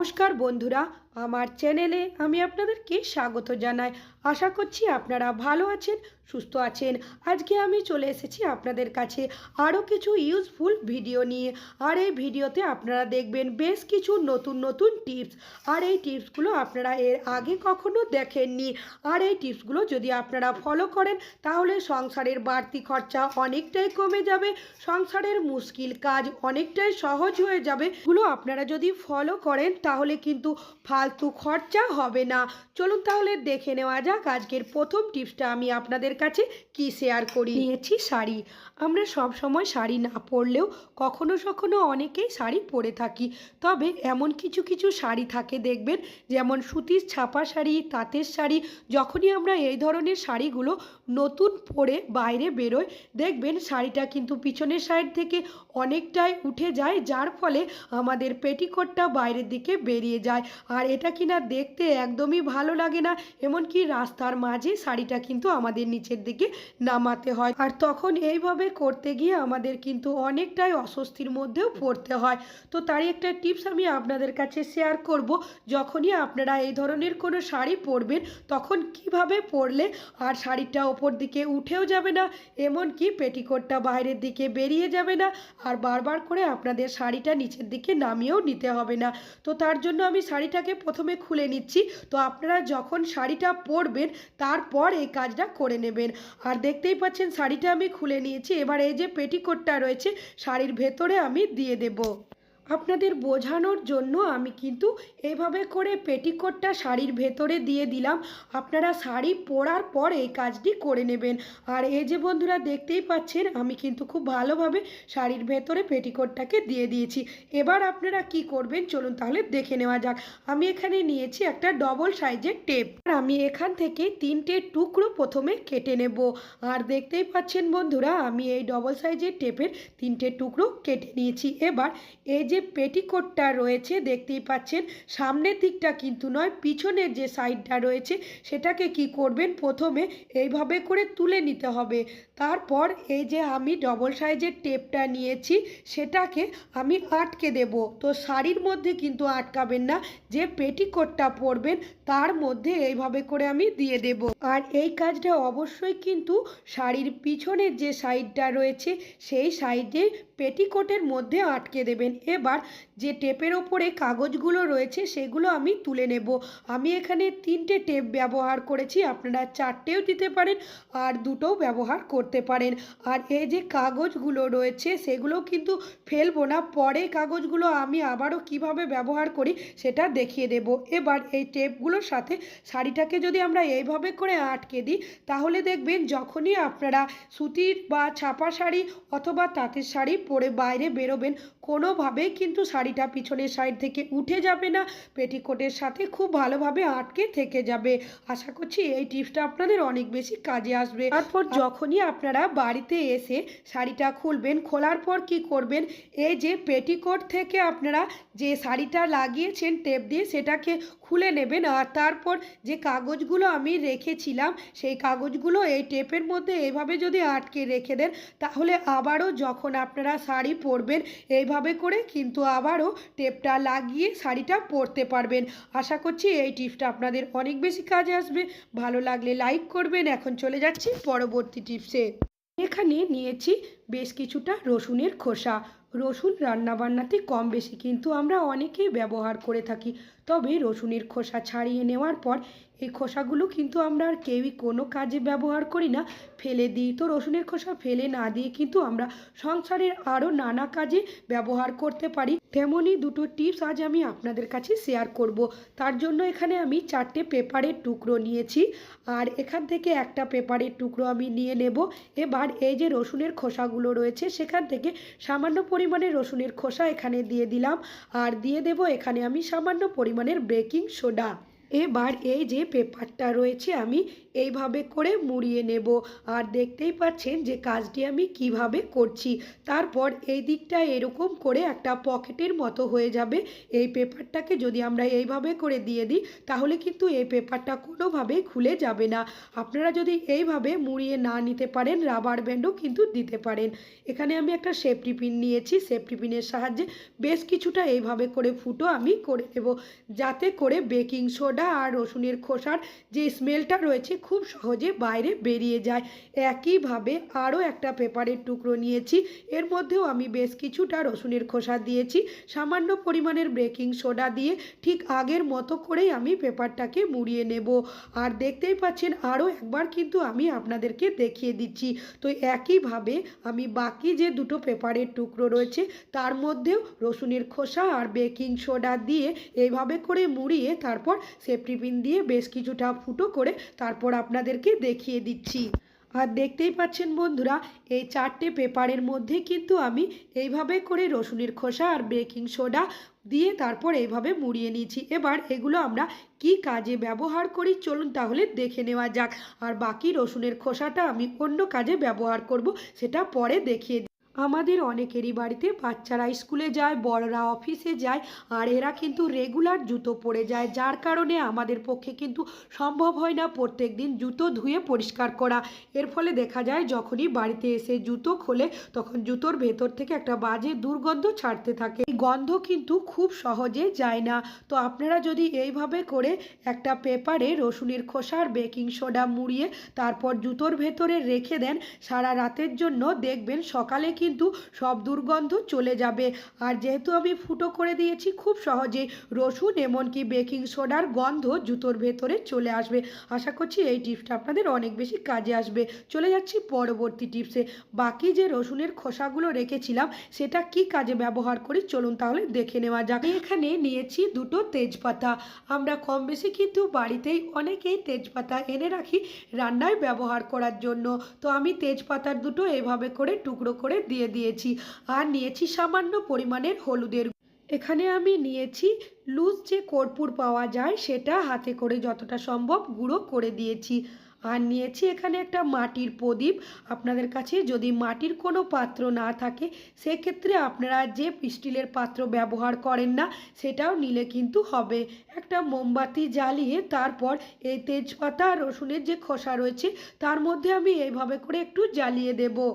নমস্কার বন্ধুরা আমার চ্যানেলে আমি আপনাদেরকে স্বাগত জানাই। আশা করছি আপনারা ভালো আছেন সুস্থ আছেন। আজকে আমি চলে এসেছি আপনাদের কাছে আরও কিছু ইউজফুল ভিডিও নিয়ে। আর এই ভিডিওতে আপনারা দেখবেন বেশ কিছু নতুন নতুন টিপস আর এই টিপসগুলো আপনারা এর আগে কখনো দেখেননি। আর এই টিপসগুলো যদি আপনারা ফলো করেন, তাহলে সংসারের বাড়তি খরচা অনেকটাই কমে যাবে, সংসারের মুশকিল কাজ অনেকটাই সহজ হয়ে যাবে। এগুলো আপনারা যদি ফলো করেন, তাহলে কিন্তু ফালতু খরচা হবে না। চলুন তাহলে দেখে নেওয়া যাক আজকের প্রথম টিপসটা আমি আপনাদের কাছে কি শেয়ার করি? নিয়েছি শাড়ি। আমরা সব সময় শাড়ি না পরলেও কখনো কখনো অনেকেই শাড়ি পরে থাকি। তবে এমন কিছু কিছু শাড়ি থাকে দেখবেন, যেমন সুতির ছাপা শাড়ি, তাঁতের শাড়ি, যখনই আমরা এই ধরনের শাড়িগুলো নতুন পরে বাইরে বেরোই, দেখবেন শাড়িটা কিন্তু পিছনের সাইড থেকে অনেকটাই উঠে যায়, যার ফলে আমাদের পেটিকোটটা বাইরের দিকে বেরিয়ে যায়। আর এটা কিনা দেখতে একদমই ভালো লাগে না, এমনকি রাস্তার মাঝে শাড়িটা কিন্তু আমাদের নিচের দিকে নামাতে হয়। আর তখন এইভাবে করতে গিয়ে আমাদের কিন্তু অনেকটাই অস্বস্তির মধ্যেও পড়তে হয়। তো তারই একটা টিপস আমি আপনাদের কাছে শেয়ার করব। যখনই আপনারা এই ধরনের কোনো শাড়ি পরবেন, তখন কীভাবে পরলে আর শাড়িটা ওপর দিকে উঠেও যাবে না, এমনকি পেটিকোটটা বাইরের দিকে বেরিয়ে যাবে না, আর বারবার করে আপনাদের শাড়িটা নিচের দিকে নামিয়েও নিতে হবে না। তো তার জন্য আমি শাড়িটাকে প্রথমে খুলে নিচ্ছি। তো আপনারা যখন শাড়িটা পরবেন, তারপর এই কাজটা করে নেবেন। আর দেখতেই পাচ্ছেন, শাড়িটা আমি খুলে নিয়েছি। এবার এই যে পেটিকোটটা রয়েছে, শাড়ির ভেতরে আমি দিয়ে দেবো। আপনাদের বোঝানোর জন্য আমি কিন্তু এইভাবে করে পেটিকোটটা শাড়ির ভেতরে দিয়ে দিলাম। আপনারা শাড়ি পরার পর এই কাজটি করে নেবেন। আর এই যে বন্ধুরা দেখতেই পাচ্ছেন, আমি কিন্তু খুব ভালোভাবে শাড়ির ভেতরে পেটিকোটটাকে দিয়ে দিয়েছি। এবার আপনারা কি করবেন চলুন তাহলে দেখে নেওয়া যাক। আমি এখানে নিয়েছি একটা ডবল সাইজের টেপ। আর আমি এখান থেকে তিনটে টুকরো প্রথমে কেটে নেব। আর দেখতেই পাচ্ছেন বন্ধুরা, আমি এই ডবল সাইজের টেপের তিনটে টুকরো কেটে নিয়েছি। এবার এই যে পেটিকোটটা রয়েছে, দেখতেই পাচ্ছেন। সামনের দিকটা কিন্তু নয়, পিছনের যে সাইডটা রয়েছে, সেটাকে কি করবেন? প্রথমে এইভাবে করে তুলে নিতে হবে। তারপর এই যে আমি ডবল সাইজের টেপটা নিয়েছি, সেটাকে আমি আটকে দেব। তো শাড়ির মধ্যে কিন্তু আটকাবেন না, যে পেটিকোটটা পরবেন, তার মধ্যে এইভাবে করে আমি দিয়ে দেব। আর এই কাজটা অবশ্যই কিন্তু শাড়ির পিছনের যে সাইডটা রয়েছে, সেই সাইডে পেটিকোটের মধ্যে আটকে দেবেন। এবার যে টেপের ওপরে কাগজগুলো রয়েছে সেগুলো আমি তুলে নেব। আমি এখানে তিনটে টেপ ব্যবহার করেছি, আপনারা চারটেও দিতে পারেন আর দুটোও ব্যবহার করতে পারেন। আর এই যে কাগজগুলো রয়েছে সেগুলো কিন্তু ফেলব না, পরে কাগজগুলো আমি আবারও কীভাবে ব্যবহার করি সেটা দেখিয়ে দেব। এবার এই টেপগুলোর সাথে শাড়িটাকে যদি আমরা এইভাবে করে আটকে দিই, তাহলে দেখবেন যখনই আপনারা সুতির বা ছাপা শাড়ি অথবা তাঁতের শাড়ি পরে বাইরে বেরোবেন কোনোভাবেই কিন্তু শাড়িটা পিছনের সাইড থেকে উঠে যাবে না। পেটিকোটের সাথে খুব ভালোভাবে আটকে থেকে যাবে। আশা করছি এই টিপসটা আপনাদের অনেক বেশি কাজে আসবে। তারপর যখনই আপনারা বাড়িতে এসে শাড়িটা খুলবেন খোলার পর কি করবেন? এই যে পেটিকোট থেকে আপনারা যে শাড়িটা লাগিয়েছেন টেপ দিয়ে সেটাকে খুলে নেবেন আর তারপর যে কাগজগুলো আমি রেখেছিলাম, সেই কাগজগুলো এই টেপের মধ্যে এইভাবে যদি আটকে রেখে দেন, তাহলে আবারও যখন আপনারা শাড়ি পরবেন, এইভাবে করে কিন্তু আবারও টেপটা লাগিয়ে শাড়িটা পরতে পারবেন। আশা করছি এই টিপসটা আপনাদের অনেক বেশি কাজে আসবে। ভালো লাগলে লাইক করবেন। এখন চলে যাচ্ছি পরবর্তী টিপসে। এখানে নিয়েছি বেশ কিছুটা রসুনের খোসা। রসুন রান্নাবান্নাতে কম বেশি, কিন্তু আমরা অনেকেই ব্যবহার করে থাকি। তবে রসুনের খোসা ছাড়িয়ে নেওয়ার পর এই খোসাগুলো কিন্তু আমরা আর কেউই কোনো কাজে ব্যবহার করি না। ফেলে দিই তো রসুনের খোসা ফেলে না দিয়ে কিন্তু আমরা সংসারের আরও নানা কাজে ব্যবহার করতে পারি। তেমনই দুটো টিপস আজ আমি আপনাদের কাছে শেয়ার করব। তার জন্য এখানে আমি চারটে পেপারের টুকরো নিয়েছি আর এখান থেকে একটা পেপারের টুকরো আমি নিয়ে নেব। এবার এই যে রসুনের খোসাগুলো রয়েছে সেখান থেকে সামান্য পরিমাণে রসুনের খোসা এখানে দিয়ে দিলাম। আর দিয়ে দেব এখানে আমি সামান্য পরিমাণের বেকিং সোডা। এবার এই যে পেপারটা রয়েছে, আমি এইভাবে করে মুড়িয়ে নেব। আর দেখতেই পাচ্ছেন যে কাজটি আমি কীভাবে করছি। তারপর এই দিকটা এরকম করে একটা পকেটের মতো হয়ে যাবে। এই পেপারটাকে যদি আমরা এইভাবে করে দিয়ে দিই, তাহলে কিন্তু এই পেপারটা কোনোভাবেই খুলে যাবে না। আপনারা যদি এইভাবে মুড়িয়ে না নিতে পারেন, রাবার ব্যান্ডও কিন্তু দিতে পারেন। এখানে আমি একটা সেফটি পিন নিয়েছি। সেফটি পিনের সাহায্যে বেশ কিছুটা এইভাবে করে ফুটো আমি করে দেব যাতে করে বেকিং সোডা আর রসুনের খোসার যে স্মেলটা রয়েছে খুব সহজে বাইরে বেরিয়ে যায়। একইভাবে আরও একটা পেপারের টুকরো নিয়েছি। এর মধ্যেও আমি বেশ কিছুটা রসুনের খোসা দিয়েছি। সামান্য পরিমাণের বেকিং সোডা দিয়ে ঠিক আগের মতো করেই আমি পেপারটাকে মুড়িয়ে নেব। আর দেখতেই পাচ্ছেন, আরও একবার কিন্তু আমি আপনাদেরকে দেখিয়ে দিচ্ছি। তো একইভাবে আমি বাকি যে দুটো পেপারের টুকরো রয়েছে, তার মধ্যেও রসুনের খোসা আর বেকিং সোডা দিয়ে এইভাবে করে মুড়িয়ে তারপর সেফটি পিন দিয়ে বেশ কিছুটা ফুটো করে তারপর আপনাদেরকে দেখিয়ে দিচ্ছি আর দেখতেই পাচ্ছেন বন্ধুরা, এই চারটে পেপারের মধ্যে কিন্তু আমি এইভাবে করে রসুনের খোসা আর বেকিং সোডা দিয়ে তারপর এইভাবে মুড়িয়ে নিয়েছি এবার এগুলো আমরা কি কাজে ব্যবহার করি চলুন তাহলে দেখে নেওয়া যাক আর বাকি রসুনের খোসাটা আমি অন্য কাজে ব্যবহার করব, সেটা পরে দেখিয়ে। আমাদের অনেকেরই বাড়িতে বাচ্চারা স্কুলে যায়, বড়রা অফিসে যায়, আর এরা কিন্তু রেগুলার জুতো পরে যায়। যার কারণে আমাদের পক্ষে কিন্তু সম্ভব হয় না প্রত্যেক দিন জুতো ধুয়ে পরিষ্কার করা। এর ফলে দেখা যায়, যখনই বাড়িতে এসে জুতো খোলে, তখন জুতোর ভেতর থেকে একটা বাজে দুর্গন্ধ ছাড়তে থাকে। এই গন্ধ কিন্তু খুব সহজে যায় না। তো আপনারা যদি এইভাবে করে একটা পেপারে রসুনের খোসার বেকিং সোডা মুড়িয়ে তারপর জুতোর ভেতরে রেখে দেন, সারা রাতের জন্য দেখবেন সকালে কিন্তু সব দুর্গন্ধ চলে যাবে। আর যেহেতু আমি ফুটো করে দিয়েছি, খুব সহজে রসুন এমনকি বেকিং সোডার গন্ধ জুতোর ভেতরে চলে আসবে। আশা করছি এই টিপসটা আপনাদের অনেক বেশি কাজে আসবে। চলে যাচ্ছি পরবর্তী টিপসে। বাকি যে রসুনের খোসাগুলো রেখেছিলাম, সেটা কি কাজে ব্যবহার করি চলুন তাহলে দেখে নেওয়া যাক। এখানে নিয়েছি দুটো তেজপাতা। আমরা কম বেশি কিন্তু বাড়িতেই অনেকেই তেজপাতা এনে রাখি রান্নায় ব্যবহার করার জন্য। তো আমি তেজপাতার দুটো এভাবে করে টুকরো করে দিয়ে দিয়েছি। আর নিয়েছি সামান্য পরিমাণের হলুদের এখানে আমি নিয়েছি লুজ যে কর্পূর পাওয়া যায়, সেটা হাতে করে যতটা সম্ভব গুঁড়ো করে দিয়েছি। আর নিয়েছি এখানে একটা মাটির প্রদীপ। আপনাদের কাছে যদি মাটির কোনো পাত্র না থাকে, সেক্ষেত্রে আপনারা যে স্টিলের পাত্র ব্যবহার করেন না, সেটাও নিলে কিন্তু হবে। একটা মোমবাতি জ্বালিয়ে তারপর এই তেজপাতা, রসুনের যে খোসা রয়েছে, তার মধ্যে আমি এইভাবে করে একটু জ্বালিয়ে দেবো।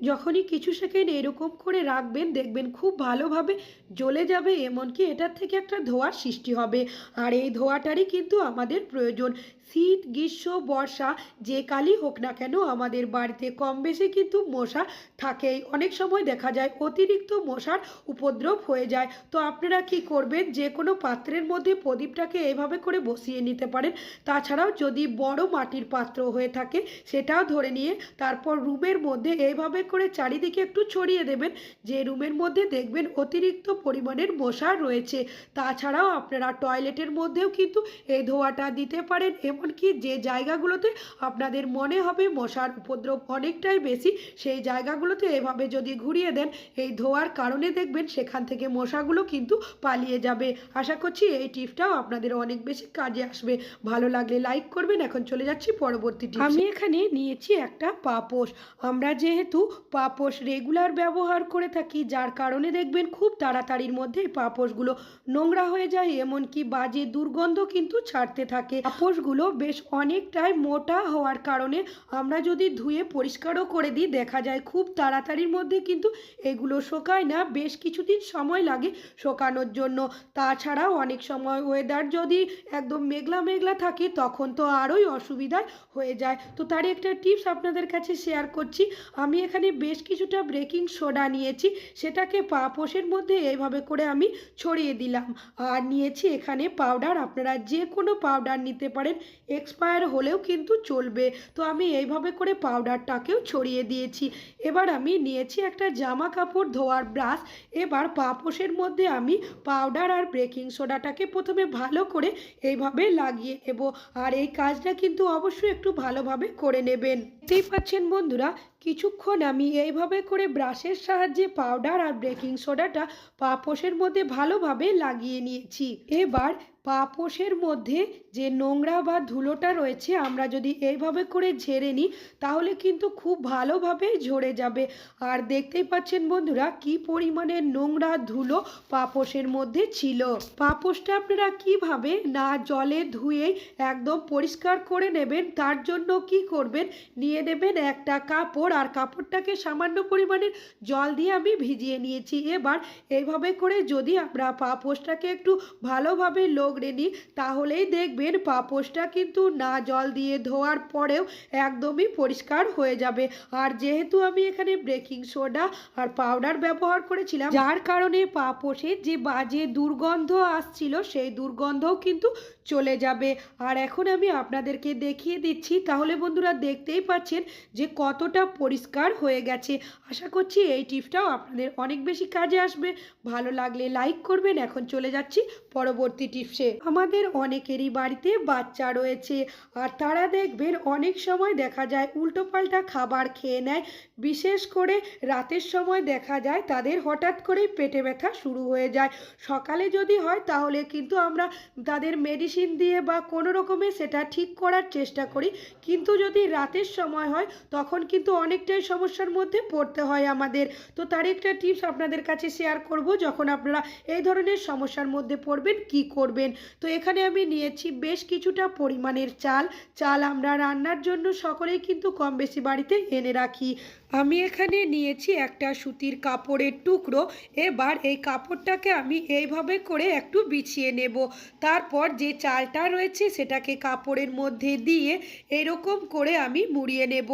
যখনই কিছু সেকেন্ড এরকম করে রাখবেন, দেখবেন খুব ভালোভাবে জ্বলে যাবে, এমনকি এটার থেকে একটা ধোঁয়ার সৃষ্টি হবে। আর এই ধোঁয়াটারই কিন্তু আমাদের প্রয়োজন। শীত, গ্রীষ্ম, বর্ষা, যে কালই হোক না কেন আমাদের বাড়িতে কম বেশি কিন্তু মশা থাকেই। অনেক সময় দেখা যায় অতিরিক্ত মশার উপদ্রব হয়ে যায়। তো আপনারা কি করবেন? যে কোনো পাত্রের মধ্যে প্রদীপটাকে এভাবে করে বসিয়ে নিতে পারেন। তাছাড়াও যদি বড় মাটির পাত্র হয়ে থাকে সেটাও ধরে নিয়ে তারপর রুমের মধ্যে এইভাবে করে চারিদিকে একটু ছড়িয়ে দেবেন। যে রুমের মধ্যে দেখবেন অতিরিক্ত পরিমাণের মশা রয়েছে। তাছাড়াও আপনারা টয়লেটের মধ্যেও কিন্তু এই ধোঁয়াটা দিতে পারেন এমনকি যে জায়গাগুলোতে আপনাদের মনে হবে মশার উপদ্রব অনেকটাই বেশি, সেই জায়গাগুলোতে এভাবে যদি ঘুরিয়ে দেন, এই ধোয়ার কারণে দেখবেন সেখান থেকে মশাগুলো কিন্তু পালিয়ে যাবে। আশা করছি এই টিপসটাও আপনাদের অনেক বেশি কাজে আসবে। ভালো লাগলে লাইক করবেন। এখন চলে যাচ্ছি পরবর্তী টিপস। আমি এখানে নিয়েছি একটা পাপোশ। আমরা যেহেতু পাপোশ রেগুলার ব্যবহার করে থাকি, যার কারণে দেখবেন খুব তাড়াতাড়ির মধ্যে পাপোশগুলো নোংরা হয়ে যায়, এমনকি বাজে দুর্গন্ধ কিন্তু ছাড়তে থাকে। পাপোশগুলো বেশ অনেকটাই মোটা হওয়ার কারণে আমরা যদি ধুয়ে পরিষ্কারও করে দিই, দেখা যায় খুব তাড়াতাড়ির মধ্যে কিন্তু এগুলো শোকায় না। বেশ কিছুদিন সময় লাগে শোকানোর জন্য। তাছাড়াও অনেক সময় ওয়েদার যদি একদম মেঘলা মেঘলা থাকে, তখন তো আরোই অসুবিধা হয়ে যায়। তো তারই একটা টিপস আপনাদের কাছে শেয়ার করছি। আমি এখানে বেশ কিছুটা ব্রেকিং সোডা নিয়েছি। সেটাকে পাপোশের মধ্যে এইভাবে করে আমি ছড়িয়ে দিলাম। আর নিয়েছি এখানে পাউডার আপনারা যে কোনো পাউডার নিতে পারেন। এক্সপায়ার হলেও কিন্তু চলবে। তো আমি এইভাবে করে পাউডারটাকেও ছড়িয়ে দিয়েছি। এবার আমি নিয়েছি একটা জামা কাপড় ধোয়ার ব্রাশ এবার পাপোশের মধ্যে আমি পাউডার আর বেকিং সোডাটাকে প্রথমে ভালো করে এইভাবে লাগিয়ে নেব। আর এই কাজটা কিন্তু অবশ্যই একটু ভালোভাবে করে নেবেন। দেখতেই পাচ্ছেন বন্ধুরা, কিছুক্ষণ আমি এইভাবে করে ব্রাশের সাহায্যে পাউডার আর বেকিং সোডাটা পাপোশের মধ্যে ভালোভাবে লাগিয়ে নিয়েছি। এবার পাপোশের মধ্যে যে নোংরা বা ধুলোটা রয়েছে, আমরা যদি এইভাবে করে ঝেড়ে নিই, তাহলে কিন্তু খুব ভালোভাবে ঝরে যাবে। আর দেখতেই পাচ্ছেন বন্ধুরা, কি পরিমাণে নোংরা ধুলো পাপোশের মধ্যে ছিল। পাপোশটা আপনারা কীভাবে না জলে ধুয়েই একদম পরিষ্কার করে নেবেন, তার জন্য কি করবেন, নিয়ে নেবেন একটা কাপড় আর কাপড়টাকে সামান্য পরিমাণের জল দিয়ে আমি ভিজিয়ে নিয়েছি। এবার এইভাবে করে যদি আমরা পাপোশটাকে একটু ভালোভাবে লগড়ে নিই, তাহলেই দেখবেন পাপোশটা কিন্তু না জল দিয়ে ধোয়ার পরেও একদমই পরিষ্কার হয়ে যাবে। আর যেহেতু আমি এখানে বেকিং সোডা আর পাউডার ব্যবহার করেছিলাম, যার কারণে পাপোশের যে বাজে দুর্গন্ধ আসছিল, সেই দুর্গন্ধও কিন্তু চলে যাবে। আর এখন আমি আপনাদেরকে দেখিয়ে দিচ্ছি, তাহলে বন্ধুরা দেখতেই পাচ্ছেন যে কতটা পরিষ্কার হয়ে গেছে। আশা করছি এই টিপসটাও আপনাদের অনেক বেশি কাজে আসবে। ভালো লাগলে লাইক করবেন। এখন চলে যাচ্ছি পরবর্তী টিপসে। আমাদের অনেকেরই বাড়িতে বাচ্চা রয়েছে, আর তারা দেখবেন অনেক সময় দেখা যায় উল্টোপাল্টা খাবার খেয়ে নেয়। বিশেষ করে রাতের সময় দেখা যায় তাদের হঠাৎ করেই পেটে ব্যথা শুরু হয়ে যায়। সকালে যদি হয় তাহলে কিন্তু আমরা তাদের মেডিসিন দিয়ে বা কোনো রকমে সেটা ঠিক করার চেষ্টা করি। কিন্তু যদি রাতের সময় হয়, তখন কিন্তু অনেকটাই সমস্যার মধ্যে পড়তে হয় আমাদের। তো তার একটা টিপস আপনাদের কাছে শেয়ার করব, যখন আপনারা এই ধরনের সমস্যার মধ্যে পড়বেন, কি করবেন? তো এখানে আমি নিয়েছি বেশ কিছুটা পরিমাণের চাল। চাল আমরা রান্নার জন্য সকলেই কিন্তু কম বেশি বাড়িতে এনে রাখি। আমি এখানে নিয়েছি একটা সুতির কাপড়ের টুকরো। এবার এই কাপড়টাকে আমি এইভাবে করে একটু বিছিয়ে নেব। তারপর যে চালটা রয়েছে সেটাকে কাপড়ের মধ্যে দিয়ে এরকম করে আমি মুড়িয়ে নেব।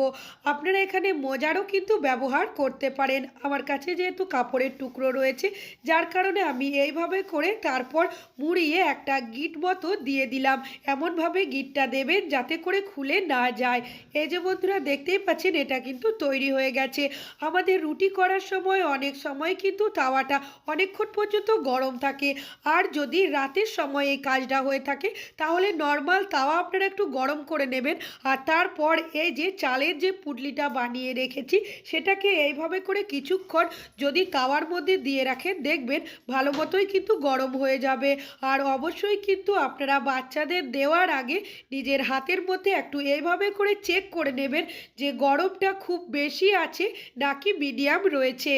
আপনারা এখানে মোজারও কিন্তু ব্যবহার করতে পারেন। আমার কাছে যেহেতু কাপড়ের টুকরো রয়েছে, যার কারণে আমি এইভাবে করে তারপর মুড়িয়ে একটা গিট মতো দিয়ে দিলাম। এমনভাবে গিটটা দেবেন যাতে করে খুলে না যায়। এই যে বন্ধুরা, দেখতেই পাচ্ছেন এটা কিন্তু তৈরি হয়ে গেছে। আমাদের রুটি করার সময় অনেক সময় কিন্তু তাওয়াটা অনেকক্ষণ পর্যন্ত গরম থাকে। আর যদি রাতের সময় এই কাজটা হয়ে থাকে তাহলে নর্মাল তাওয়া আপনারা একটু গরম করে নেবেন। আর তারপর এই যে চালের যে পুটলিটা বানিয়ে রেখেছি, সেটাকে এইভাবে করে কিছুক্ষণ যদি তাওয়ার মধ্যে দিয়ে রাখেন, দেখবেন ভালো মতোই কিন্তু গরম হয়ে যাবে। আর অবশ্যই কিন্তু আপনারা বাচ্চাদের দেওয়ার আগে নিজের হাতের মধ্যে একটু এইভাবে করে চেক করে নেবেন যে গরমটা খুব বেশি আছে নাকি মিডিয়াম রয়েছে।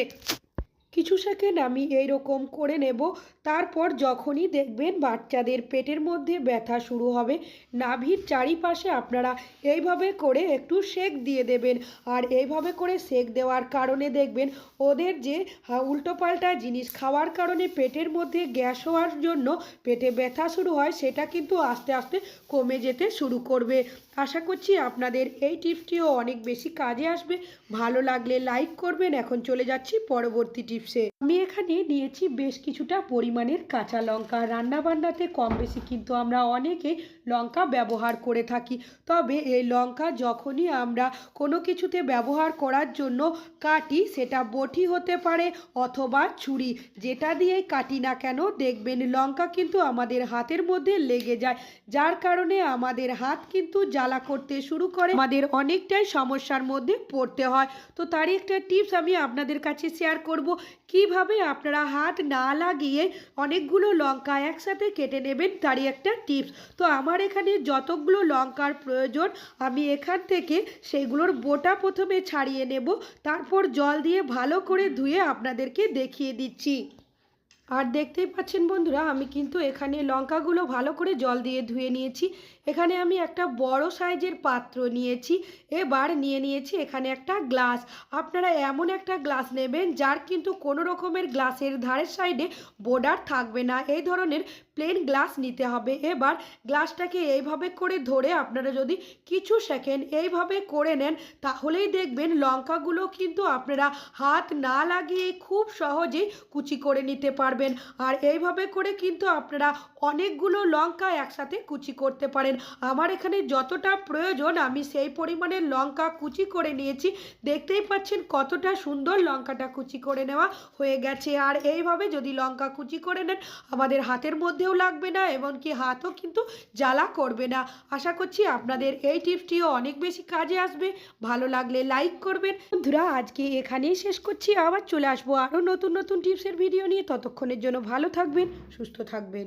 কিছু সেকেন্ড আমি এই রকম করে নেব। তারপর যখনই দেখবেন বাচ্চাদের পেটের মধ্যে ব্যথা শুরু হবে, নাভির চারিপাশে আপনারা এইভাবে করে একটু সেক দিয়ে দেবেন। আর এইভাবে করে সেক দেওয়ার কারণে দেখবেন ওদের যে উল্টোপাল্টা জিনিস খাওয়ার কারণে পেটের মধ্যে গ্যাস হওয়ার জন্য পেটে ব্যথা শুরু হয়, সেটা কিন্তু আস্তে আস্তে কমে যেতে শুরু করবে। আশা করছি আপনাদের এই টিপসটিও অনেক বেশি কাজে আসবে। ভালো লাগলে লাইক করবেন। এখন চলে যাচ্ছি পরবর্তী টিপসে। আমি এখানে নিয়েছি বেশ কিছুটা পরিমাণের কাঁচা লঙ্কা। রান্না বান্নাতে কম বেশি কিন্তু আমরা অনেকে লঙ্কা ব্যবহার করে থাকি। তবে এই লঙ্কা যখনই আমরা কোনো কিছুতে ব্যবহার করার জন্য কাটি, সেটা বটি হতে পারে অথবা ছুরি। যেটা দিয়েই কাটি না কেন, দেখবেন লঙ্কা কিন্তু আমাদের হাতের মধ্যে লেগে যায়। যার কারণে আমাদের হাত কিন্তু জ্বালা করতে শুরু করে। আমাদের অনেকটাই সমস্যার মধ্যে পড়তে হয়। তো তারই একটা টিপস আমি আপনাদের কাছে শেয়ার করব। কীভাবে আপনারা হাত না লাগিয়ে অনেকগুলো লঙ্কা একসাথে কেটে নেবেন, তারই একটা টিপস তো আমার এখানে যতগুলো লঙ্কার প্রয়োজন, আমি এখান থেকে সেগুলোর বোটা প্রথমে ছাড়িয়ে নেব। তারপর জল দিয়ে ভালো করে ধুয়ে আপনাদেরকে দেখিয়ে দিচ্ছি। আর দেখতেই পাচ্ছেন বন্ধুরা, আমি কিন্তু এখানে লঙ্কাগুলো ভালো করে জল দিয়ে ধুয়ে নিয়েছি। এখানে আমি একটা বড় সাইজের পাত্র নিয়েছি। এবার নিয়ে নিয়েছি এখানে একটা গ্লাস। আপনারা এমন একটা গ্লাস নেবেন যার কিন্তু কোনো রকমের গ্লাসের ধারের সাইডে বর্ডার থাকবে না। এই ধরনের প্লেন গ্লাস নিতে হবে। এবার গ্লাসটাকে এইভাবে করে ধরে আপনারা যদি কিছু সেকেন্ড এইভাবে করে নেন, তাহলেই দেখবেন লঙ্কাগুলো কিন্তু আপনারা হাত না লাগিয়ে খুব সহজেই কুচি করে নিতে পারবেন। আর এইভাবে করে কিন্তু আপনারা অনেকগুলো লঙ্কা একসাথে কুচি করতে পারেন। আমার এখানে যতটা প্রয়োজন, আমি সেই পরিমাণে লঙ্কা কুচি করে নিয়েছি। দেখতেই পাচ্ছেন কতটা সুন্দর লঙ্কাটা কুচি করে নেওয়া হয়ে গেছে। আর এইভাবে যদি লঙ্কা কুচি করে নেন, আমাদের হাতের মধ্যেও লাগবে না, এমনকি হাতও কিন্তু জ্বালা করবে না। আশা করছি আপনাদের এই টিপসটিও অনেক বেশি কাজে আসবে। ভালো লাগলে লাইক করবেন। বন্ধুরা, আজকে এখানেই শেষ করছি। আবার চলে আসব আরও নতুন নতুন টিপসের ভিডিও নিয়ে। ততক্ষণের জন্য ভালো থাকবেন, সুস্থ থাকবেন।